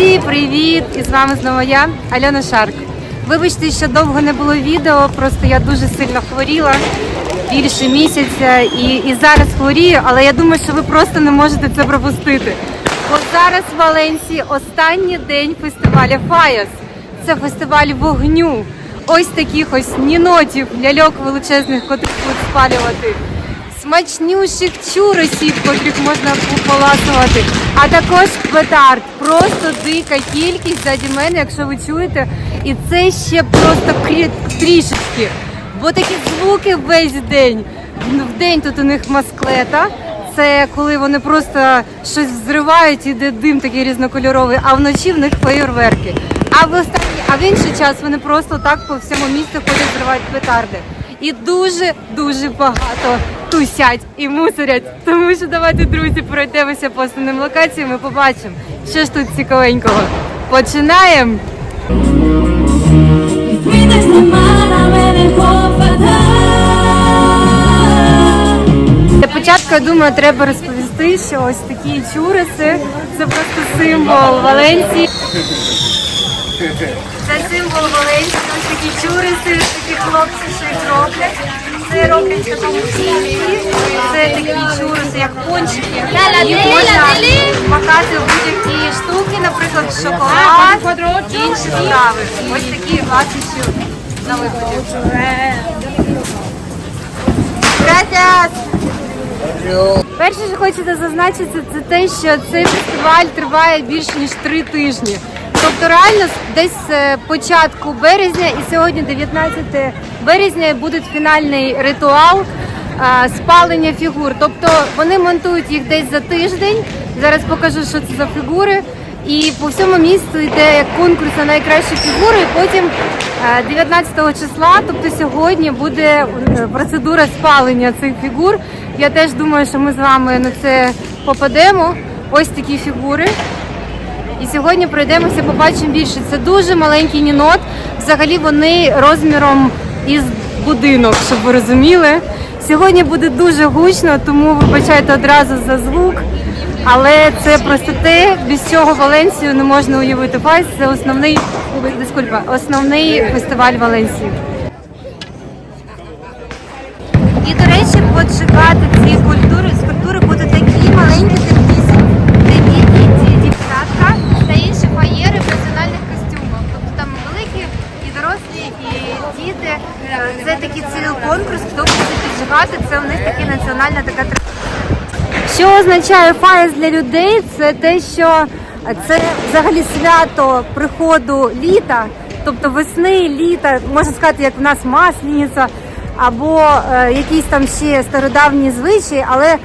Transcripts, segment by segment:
Друзі, привіт! І з вами знову я, Альона Шарк. Вибачте, що довго не було відео, просто я дуже сильно хворіла більше місяця і, і зараз хворію, але я думаю, що ви просто не можете це пропустити. Бо зараз в Валенсії останній день фестивалю Фаяс. Це фестиваль вогню. Ось таких ось нінотів, ляльок величезних, котрих будуть спалювати смачнющих чуросів, котрих можна поласувати, а також петард. Просто дика кількість заді мене, якщо ви чуєте. І це ще просто трішечки. Бо такі звуки весь день. В день тут у них масклета. Це коли вони просто щось взривають, іде дим такий різнокольоровий, а вночі в них феєрверки. А в останній, а в інший час вони просто так по всьому місту ходять, зривають петарди. І дуже дуже багато тусять і мусорять. Тому що давайте, друзі, пройдемося по основним локаціям і побачимо, що ж тут цікавенького. Починаємо! Fines de semana me dejó fatal. Для початку, я думаю, треба розповісти, що ось такі чуриси це просто символ Валенції. Це символ Валенції, ось такі чуриси, такі хлопці, що їх роблять. Це роблять в такому тісті. Це такі чуриси, як пончики. Їх можна макати в будь-які штуки, наприклад, шоколад, інші страви. Ось такі ласощі на виході. Перше, що хочеться зазначити, це те, що цей фестиваль триває більше ніж три тижні. Тобто реально десь з початку березня і сьогодні 19 березня буде фінальний ритуал а, спалення фігур. Тобто вони монтують їх десь за тиждень. Зараз покажу, що це за фігури. І по всьому місту йде конкурс на найкращі фігури. І потім е, 19 числа, тобто сьогодні, буде е, процедура спалення цих фігур. Я теж думаю, що ми з вами на це попадемо. Ось такі фігури. І сьогодні пройдемося, побачимо більше. Це дуже маленький нінот. Взагалі вони розміром із будинок, щоб ви розуміли. Сьогодні буде дуже гучно, тому вибачайте одразу за звук. Але це просто те, без чого Валенсію не можна уявити. Файс це основний основний фестиваль Валенсії. Означає фаєс для людей? Це те, що це взагалі свято приходу літа, тобто весни, літа, можна сказати, як в нас маслениця, або е, якісь там ще стародавні звичаї, але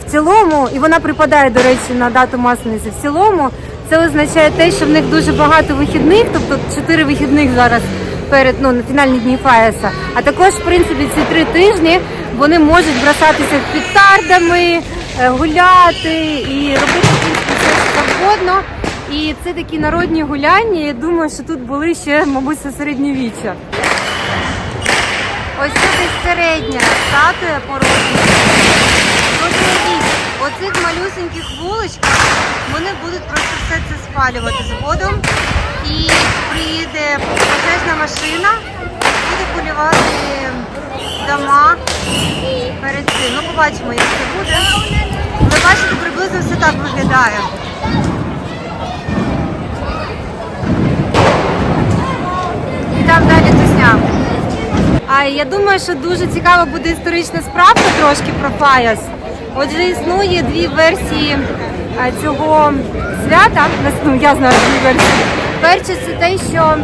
в цілому, і вона припадає, до речі, на дату маслениці, в цілому це означає те, що в них дуже багато вихідних, тобто 4 вихідних зараз перед ну, на фінальні дні Фаєса. А також, в принципі, ці три тижні вони можуть бросатися петардами, гуляти і робити все завгодно. І це такі народні гуляння. Я думаю, що тут були ще, мабуть, середньовіччя. Ось це десь середня статуя порожня. Оцих малюсеньких вуличках вони будуть просто все це спалювати згодом. І приїде пожежна машина, буде полювати дома перед цим. Ну, побачимо, як це буде. Ви бачите, приблизно все так виглядає. І там далі тусня. А я думаю, що дуже цікава буде історична справка трошки про Фаяс. Отже, існує дві версії цього свята. Ну, я знаю дві версії. Перше, це те, що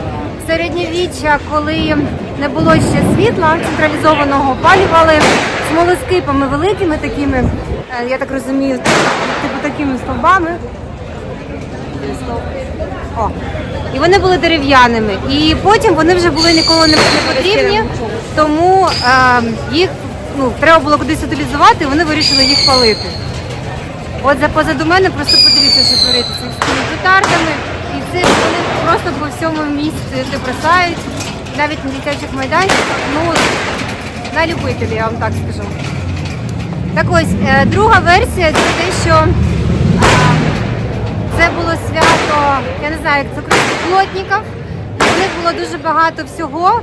середньовіччя, коли не було ще світла централізованого, опалювали смолоскипами великими такими, е, я так розумію, типу такими стовбами. О. І вони були дерев'яними. І потім вони вже були ніколи не потрібні, тому е, їх ну, треба було кудись утилізувати, і вони вирішили їх палити. От за позаду мене просто подивіться, що твориться з цими петардами. І це вони просто по всьому місці бросають, навіть на дитячих майданчиках. Ну, на любителі, я вам так скажу. Так ось, е, друга версія це те, що Це було свято, я не знаю, як це українською, плотників. У них було дуже багато всього,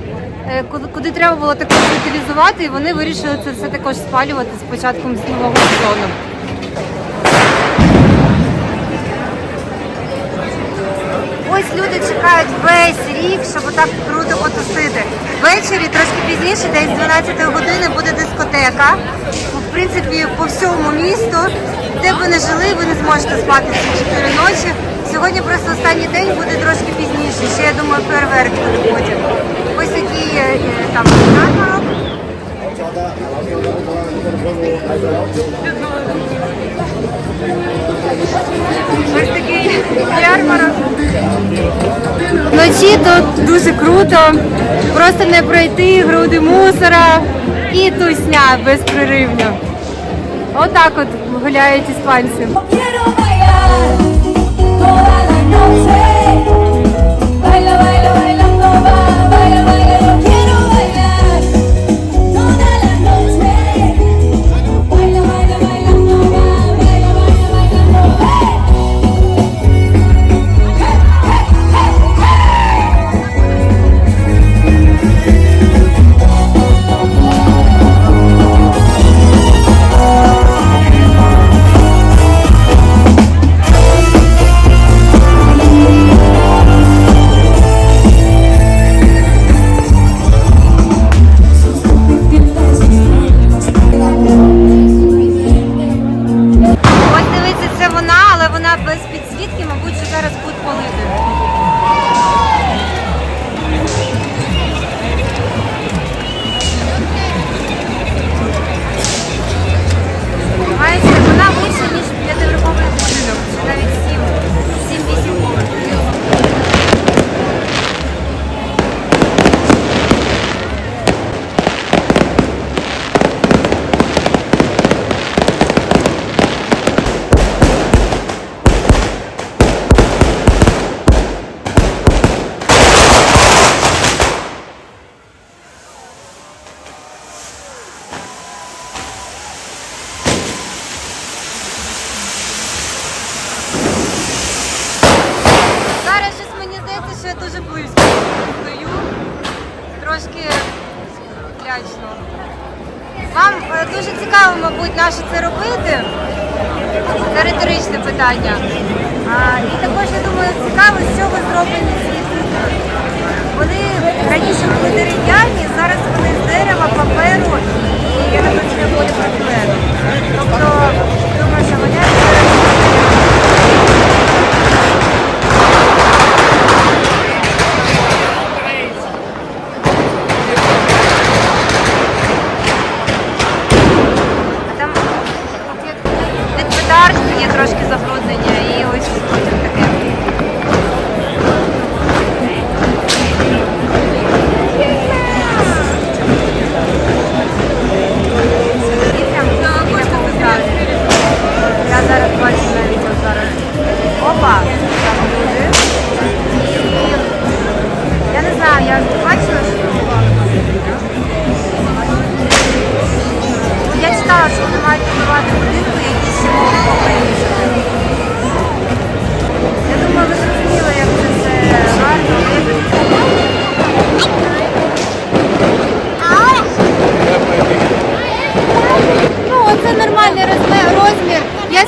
е, куди треба було також утилізувати, і вони вирішили це все також спалювати з початком нового сезону. Ось люди чекають весь рік, щоб отак круто потусити. Ввечері трошки пізніше, десь з 12 години буде дискотека. В принципі, по всьому місту, де б ви не жили, ви не зможете спати ці 4 ночі. Сьогодні просто останній день буде трошки пізніше. Ще я думаю, фейерверк буде. Ось такі е, е, там. Ось такий ярмарок. Вночі тут дуже круто, просто не пройти груди мусора і тусня безпреривно. Отак от гуляють іспанці. Я дуже близько стою. Трошки лячно. Вам е, дуже цікаво, мабуть, наше це робити. Це риторичне питання. А, і також, я думаю, цікаво, з чого зроблені ці. Вони раніше були дерев'яні, зараз вони з дерева, паперу і я не точно поліпропілену. Тобто, думаю, що вони А там як від є трошки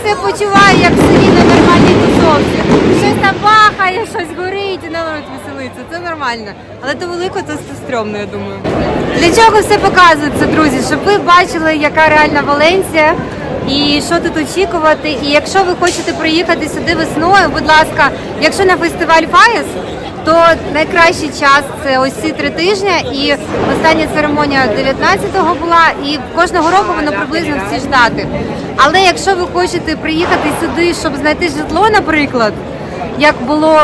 себе почуваю, як в селі на нормальній тусовці. Щось там бахає, щось горить і народ веселиться. Це нормально. Але то велико, це стрьомно, я думаю. Для чого все показується, друзі? Щоб ви бачили, яка реальна Валенція і що тут очікувати. І якщо ви хочете приїхати сюди весною, будь ласка, якщо на фестиваль Фаєс, то найкращий час це ось ці три тижні. І остання церемонія 19-го була, і кожного року воно приблизно в ці ж дати. Але якщо ви хочете приїхати сюди, щоб знайти житло, наприклад, як було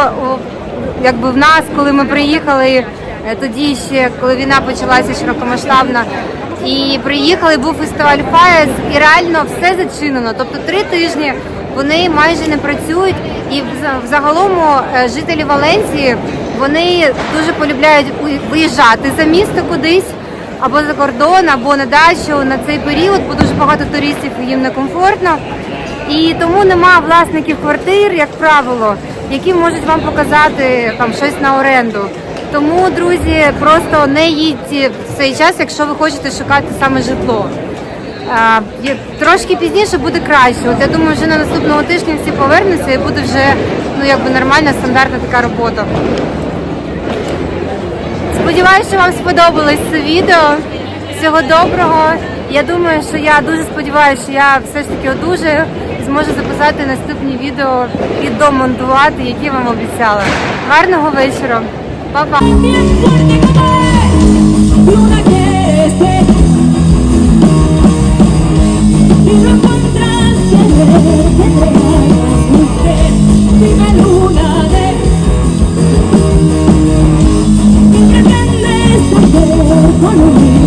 якби в нас, коли ми приїхали е, тоді ще, коли війна почалася широкомасштабна. І приїхали, був фестиваль Фаєс, і реально все зачинено. Тобто три тижні вони майже не працюють. І взагалом е, жителі Валенції вони дуже полюбляють виїжджати за місто кудись або за кордон, або на дачу на цей період, бо дуже багато туристів їм некомфортно. І тому нема власників квартир, як правило, які можуть вам показати там щось на оренду. Тому, друзі, просто не їдьте в цей час, якщо ви хочете шукати саме житло. Трошки пізніше буде краще. От я думаю, вже на наступного тижня всі повернуться і буде вже ну якби нормальна стандартна така робота. Сподіваюся, що вам сподобалось це відео. Всього доброго. Я думаю, що я дуже сподіваюся, що я все ж таки одужаю і зможу записати наступні відео і домонтувати, які вам обіцяла. Гарного вечора. Па-па! Follow me.